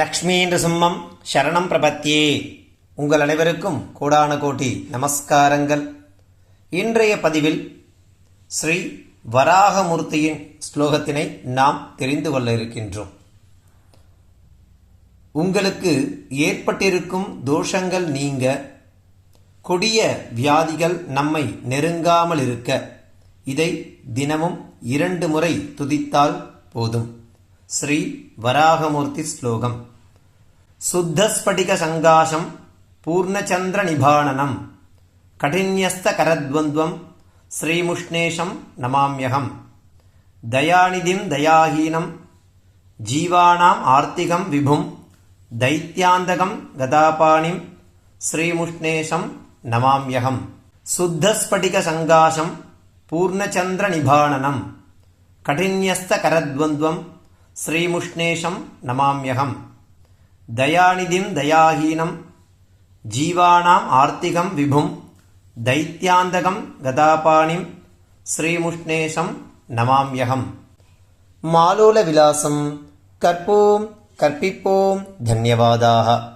லக்ஷ்மீ சிம்மம் சரணம் பிரபத்தியே. உங்கள் அனைவருக்கும் கோடான கோட்டி நமஸ்காரங்கள். இன்றைய பதிவில் ஸ்ரீ வராகமூர்த்தியின் ஸ்லோகத்தினை நாம் தெரிந்து கொள்ள இருக்கின்றோம். உங்களுக்கு ஏற்பட்டிருக்கும் தோஷங்கள் நீங்க கொடிய வியாதிகள் நம்மை நெருங்காமல் இருக்க இதை தினமும் இரண்டு முறை துதித்தால் போதும். ஸ்ரீ வராகமூர்த்தி ஸ்லோகம் சுத்தஸ்படிக சங்காசம் பூர்ணச்சந்திர நிபானனம் கடின்யஸ்த கரத்வந்த்வம் ஸ்ரீமுஷ்ணேஷம் நமாம்யகம் தயாநிதிம் தயாஹீனம் ஜீவானாம் ஆர்த்திகம் விபும் தைத்யாந்தகம் கதாபாணிம் ஸ்ரீமுஷ்ணேஷம் நமாம்யகம் சுத்தஸ்படிக சங்காசம் பூர்ணச்சந்திர நிபானனம் கடின்யஸ்த கரத்வந்த்வம் ஸ்ரீமுஷ்ணேஷம் நமாம்யகம். தயாநிதிம் தயாஹீனம் ஜீவானாம் ஆர்த்திகம் விபும் தைத்யாந்தகம் கதாபாணிம் ஸ்ரீமுஷ்ணேஷம் நமாம்யகம். மாலோல விலாசம் கற்போம் கற்பிப்போம். தன்யவாதாக